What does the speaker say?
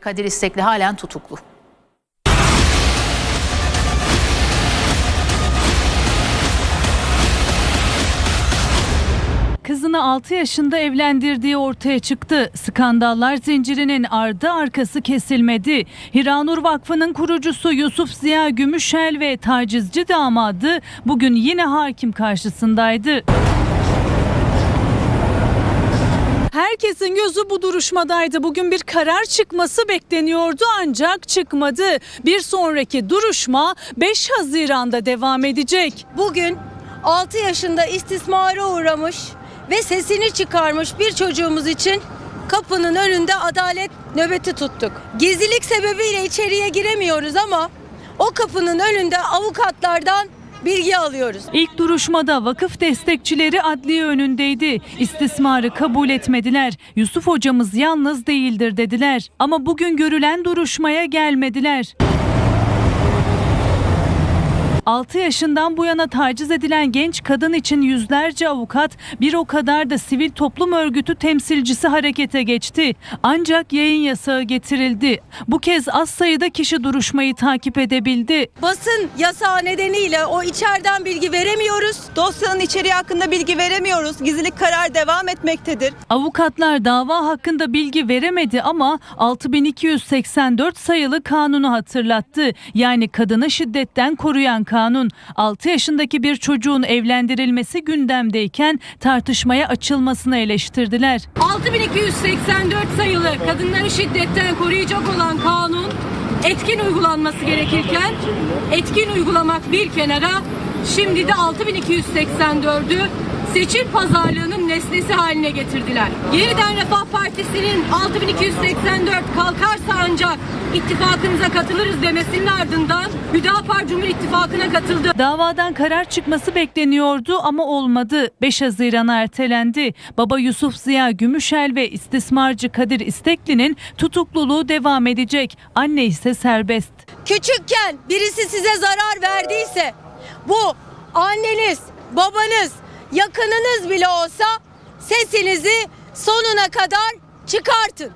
Kadir İstekli halen tutuklu. Kızını 6 yaşında evlendirdiği ortaya çıktı. Skandallar zincirinin ardı arkası kesilmedi. Hiranur Vakfı'nın kurucusu Yusuf Ziya Gümüşel ve tacizci damadı bugün yine hakim karşısındaydı. Herkesin gözü bu duruşmadaydı. Bugün bir karar çıkması bekleniyordu ancak çıkmadı. Bir sonraki duruşma 5 Haziran'da devam edecek. Bugün 6 yaşında istismara uğramış ve sesini çıkarmış bir çocuğumuz için kapının önünde adalet nöbeti tuttuk. Gizlilik sebebiyle içeriye giremiyoruz ama o kapının önünde avukatlardan bilgi alıyoruz. İlk duruşmada vakıf destekçileri adliye önündeydi. İstismarı kabul etmediler. Yusuf hocamız yalnız değildir dediler. Ama bugün görülen duruşmaya gelmediler. 6 yaşından bu yana taciz edilen genç kadın için yüzlerce avukat, bir o kadar da sivil toplum örgütü temsilcisi harekete geçti. Ancak yayın yasağı getirildi. Bu kez az sayıda kişi duruşmayı takip edebildi. Basın yasağı nedeniyle o içeriden bilgi veremiyoruz. Dosyanın içeriği hakkında bilgi veremiyoruz. Gizlilik kararı devam etmektedir. Avukatlar dava hakkında bilgi veremedi ama 6284 sayılı kanunu hatırlattı. Yani kadını şiddetten koruyan kanun. 6 yaşındaki bir çocuğun evlendirilmesi gündemdeyken tartışmaya açılmasını eleştirdiler. 6284 sayılı kadınları şiddetten koruyacak olan kanun etkin uygulanması gerekirken etkin uygulamak bir kenara şimdi de 6284'ü seçim pazarlığının nesnesi haline getirdiler. Yeniden Refah Partisi'nin 6284 kalkarsa ancak ittifakınıza katılırız demesinin ardından Hüdapar Cumhur İttifakı'na katıldı. Davadan karar çıkması bekleniyordu ama olmadı. 5 Haziran'a ertelendi. Baba Yusuf Ziya Gümüşel ve istismarcı Kadir İstekli'nin tutukluluğu devam edecek. Anne ise serbest. Küçükken birisi size zarar verdiyse bu anneniz, babanız, yakınınız bile olsa sesinizi sonuna kadar çıkartın.